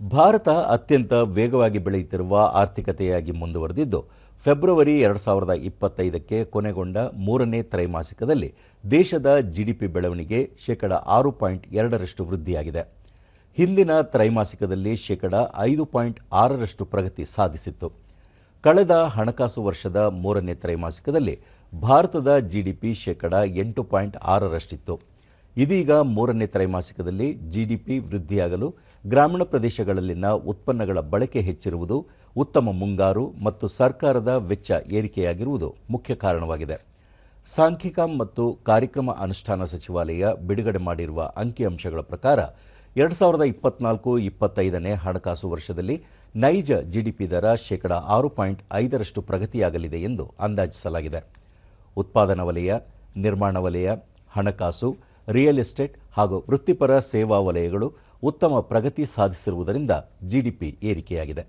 ಭಾರತ ಅತ್ಯಂತ ವೇಗವಾಗಿ ಬೆಳೆಯುತ್ತಿರುವ ಆರ್ಥಿಕತೆಯಾಗಿ ಮುಂದುವರೆದಿದ್ದು, ಫೆಬ್ರವರಿ ಎರಡು ಸಾವಿರದ ಇಪ್ಪತ್ತೈದಕ್ಕೆ ಕೊನೆಗೊಂಡ ಮೂರನೇ ತ್ರೈಮಾಸಿಕದಲ್ಲಿ ದೇಶದ ಜಿಡಿಪಿ ಬೆಳವಣಿಗೆ ಶೇಕಡ ಆರು ಪಾಯಿಂಟ್ ಎರಡರಷ್ಟು ವೃದ್ಧಿಯಾಗಿದೆ. ಹಿಂದಿನ ತ್ರೈಮಾಸಿಕದಲ್ಲಿ ಶೇಕಡ ಐದು ಪಾಯಿಂಟ್ ಆರರಷ್ಟು ಪ್ರಗತಿ ಸಾಧಿಸಿತ್ತು. ಕಳೆದ ಹಣಕಾಸು ವರ್ಷದ ಮೂರನೇ ತ್ರೈಮಾಸಿಕದಲ್ಲಿ ಭಾರತದ ಜಿಡಿಪಿ ಶೇಕಡ ಎಂಟು ಪಾಯಿಂಟ್ ಆರರಷ್ಟಿತ್ತು. ಇದೀಗ ಮೂರನೇ ತ್ರೈಮಾಸಿಕದಲ್ಲಿ ಜಿಡಿಪಿ ವೃದ್ಧಿಯಾಗಲು ಗ್ರಾಮೀಣ ಪ್ರದೇಶಗಳಲ್ಲಿನ ಉತ್ಪನ್ನಗಳ ಬಳಕೆ ಹೆಚ್ಚಿರುವುದು ಉತ್ತಮ ಮುಂಗಾರು ಮತ್ತು ಸರ್ಕಾರದ ವೆಚ್ಚ ಏರಿಕೆಯಾಗಿರುವುದು ಮುಖ್ಯ ಕಾರಣವಾಗಿದೆ. ಸಾಂಖ್ಯಿಕ ಮತ್ತು ಕಾರ್ಯಕ್ರಮ ಅನುಷ್ಠಾನ ಸಚಿವಾಲಯ ಬಿಡುಗಡೆ ಮಾಡಿರುವ ಅಂಕಿಅಂಶಗಳ ಪ್ರಕಾರ ಎರಡು ಸಾವಿರದ ಇಪ್ಪತ್ನಾಲ್ಕು ಇಪ್ಪತ್ತೈದನೇ ಹಣಕಾಸು ವರ್ಷದಲ್ಲಿ ನೈಜ ಜಿಡಿಪಿ ದರ ಶೇಕಡ ಆರು ಪಾಯಿಂಟ್ ಐದರಷ್ಟು ಪ್ರಗತಿಯಾಗಲಿದೆ ಎಂದು ಅಂದಾಜಿಸಲಾಗಿದೆ. ಉತ್ಪಾದನಾ ವಲಯ, ನಿರ್ಮಾಣ ವಲಯ, ಹಣಕಾಸು ರಿಯಲ್ ಎಸ್ಟೇಟ್ ಹಾಗೂ ವೃತ್ತಿಪರ ಸೇವಾ ವಲಯಗಳು ಉತ್ತಮ ಪ್ರಗತಿ ಸಾಧಿಸಿರುವುದರಿಂದ ಜಿಡಿಪಿ ಏರಿಕೆಯಾಗಿದೆ.